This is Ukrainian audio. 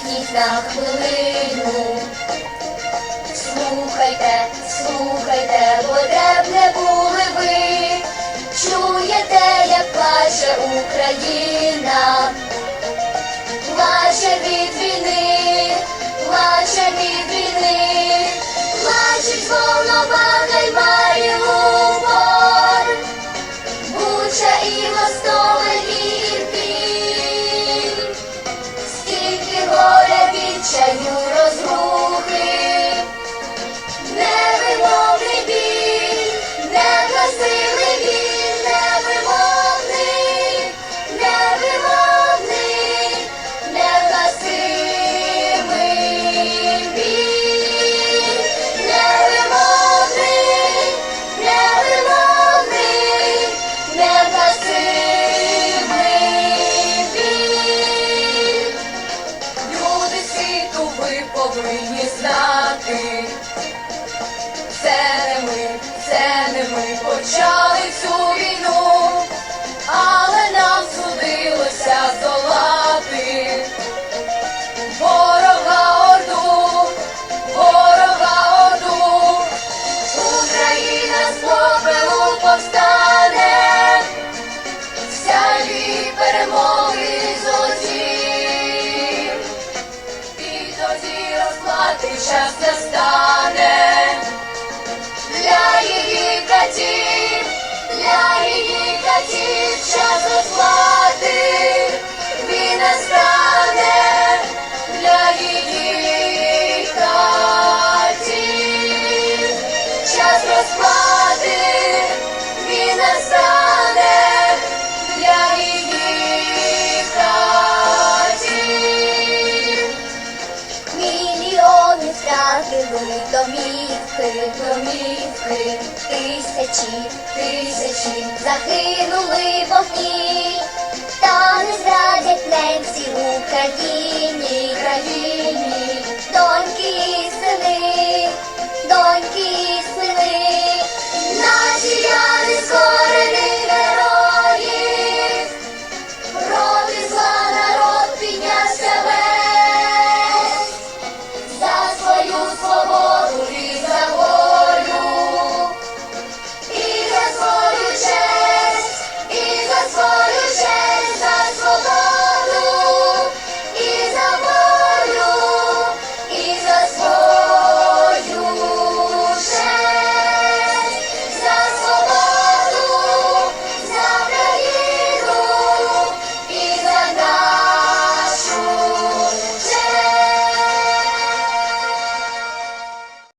стихніть на хвилину. Слухайте, слухайте, бо не були Це не ми, це не ми почали цю розплати час настане для її катів, для її катів час розплати Втратили домівки, домівки, тисячі, тисячі загинули в вогні, та не зрадять немці Україні, країні, доньки і сини, доньки